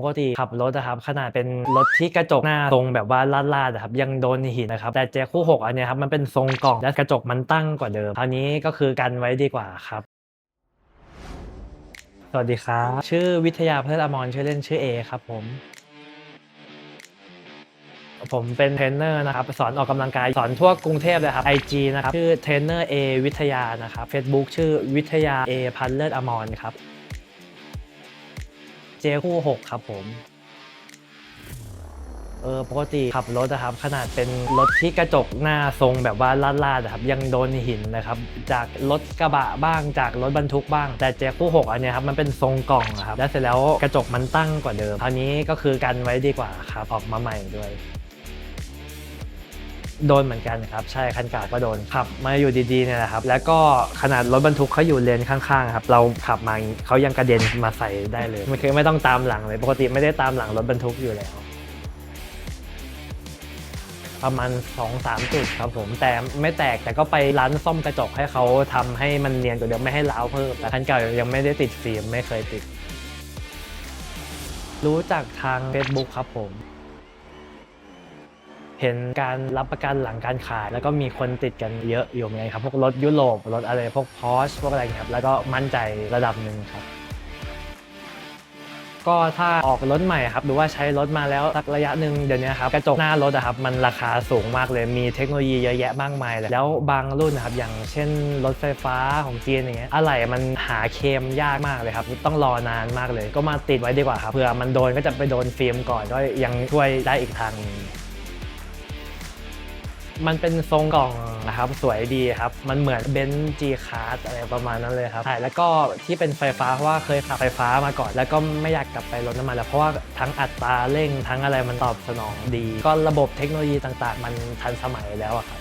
ปกติขับรถนะครับขนาดเป็นรถที่กระจกหน้าทรงแบบว่าลาดๆนะครับยังโดนหินนะครับแต่เจคู่ 6 อันนี้ครับมันเป็นทรงกล่องและกระจกมันตั้งกว่าเดิมคราวนี้ก็คือกันไว้ดีกว่าครับสวัสดีครับ ชื่อวิทยาเพื่ออมรชื่อเล่นชื่อเอครับผม ผมเป็นเทรนเนอร์นะครับ สอนออกกำลังกาย สอนทั่วกรุงเทพเลยครับ IG นะครับ ชื่อเทรนเนอร์เอวิทยานะครับ Facebook ชื่อวิทยาเอพันเลิศอมรครับ จคู่6ครับผมเออปกติขับรถนะครับ ขนาดเป็นรถที่กระจกหน้าทรงแบบว่าลาดๆนะครับ ยังโดนหินนะครับ จากรถกระบะบ้างจากรถบรรทุกบ้าง แต่เจคู่6อันนี้ครับมันเป็นทรงกล่องครับ แล้วเสร็จแล้วกระจกมันตั้งกว่าเดิมคราวนี้ก็คือกันไว้ดีกว่าครับออกมาใหม่ด้วย โดนเหมือนกันครับ ใช่คันเก่าก็โดนขับมาอยู่ดีๆเนี่ยแหละครับ แล้วก็ขนาดรถบรรทุกเขาอยู่เลนข้างๆครับเราขับมาเขายังกระเด็นมาใส่ได้เลยมันคือไม่ต้องตามหลังเลย ปกติไม่ได้ตามหลังรถบรรทุกอยู่แล้ว ประมาณ2อสามจุดครับผม แต่ไม่แตกแต่ก็ไปร้านซ่อมกระจกให้เขาทำให้มันเนียนกว่าเดิมไม่ให้ร้าวเพิ่มแต่คันเก่ายังไม่ได้ติดฟิล์มไม่เคยติด รู้จากทาง Facebook ครับผม เห็นการรับประกันหลังการขาย แล้วก็มีคนติดกันเยอะอยู่เหมือนกันครับ พวกรถยุโรปรถอะไรพวกพอชพวกอะไรครับ แล้วก็มั่นใจระดับหนึ่งครับ ก็ถ้าออกรถใหม่ครับหรือว่าใช้รถมาแล้วสักระยะหนึ่งเดี๋ยวนี้ครับกระจกหน้ารถอะครับมันราคาสูงมากเลยมีเทคโนโลยีเยอะแยะมากมายเลยแล้วบางรุ่นนะครับอย่างเช่นรถไฟฟ้าของจีนอย่างเงี้ยอะไหล่มันหาเคมยากมากเลยครับต้องรอนานมากเลย ก็มาติดไว้ดีกว่าครับเผื่อมันโดนก็จะไปโดนฟิล์มก่อนก็ยังช่วยได้อีกทางนึง มันเป็นทรงกล่องนะครับสวยดีครับ มันเหมือนเบนซ์จีคาร์อะไรประมาณนั้นเลยครับใช่แล้วก็ที่เป็นไฟฟ้าเพราะว่าเคยขับไฟฟ้ามาก่อน แล้วก็ไม่อยากกลับไปรถน้ำมันแล้วเพราะว่าทั้งอัตราเร่งทั้งอะไรมันตอบสนองดี ก็ระบบเทคโนโลยีต่าง ๆ มันทันสมัยแล้วครับ